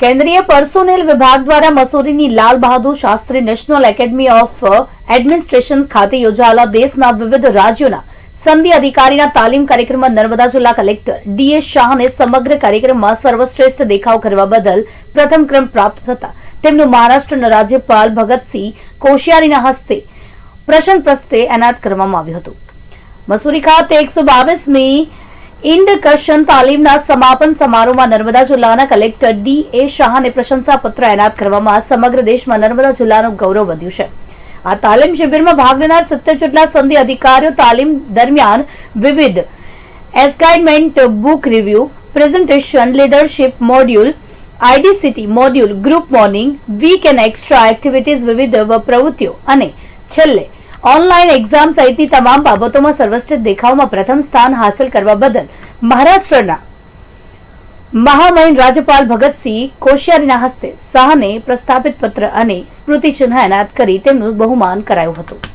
કેન્દ્રીય પર્સોનેલ વિભાગ દ્વારા મસૂરીની Lal Bahadur Shastri national academy of administration ખાતે યોજાયેલા દેશના વિવિધ રાજ્યોના સંધિ અધિકારીના તાલીમ કાર્યક્રમમાં નર્મદા જિલ્લા કલેક્ટર ડીએસ શાહને સમગ્ર કાર્યક્રમમાં સર્વશ્રેષ્ઠ દેખાવ કરવા બદલ પ્રથમ ક્રમ પ્રાપ્ત થતા તેમનું મહારાષ્ટ્રના રાજ્યપાલ ભગતસિંહ કોશિયારીના હસ્તે પ્રશંસ પ્રસ્તે એનાયત કરવામાં આવ્યું હતું. મસૂરી ખાતે એકસો બાવીસમી ઇન્ડકશન તાલીમના સમાપન સમારોહમાં નર્મદા જિલ્લાના કલેક્ટર ડી એ શાહને પ્રશંસાપત્ર એનાયત કરવામાં સમગ્ર દેશમાં નર્મદા જિલ્લાનું ગૌરવ વધ્યું છે. આ તાલીમ શિબિરમાં ભાગ લેનાર સત્તર જેટલા સંધિ અધિકારીઓ તાલીમ દરમિયાન વિવિધ assignment book review, presentation, leadership module, IDCT module, group morning, weekend extra activities વિવિધ પ્રવૃત્તિઓ અને છેલ્લે ઓનલાઈન એક્ઝામ સહિતની તમામ બાબતોમાં સર્વશ્રેષ્ઠ દેખાવમાં પ્રથમ સ્થાન હાંસલ કરવા બદલ મહારાષ્ટ્રના મહામહિમ રાજ્યપાલ ભગતસિંહ કોશિયારીના હસ્તે શાહને પ્રસ્થાપિત પત્ર અને સ્મૃતિચિહ્ન એનાયત કરી તેમનું બહુમાન કરાયું હતું.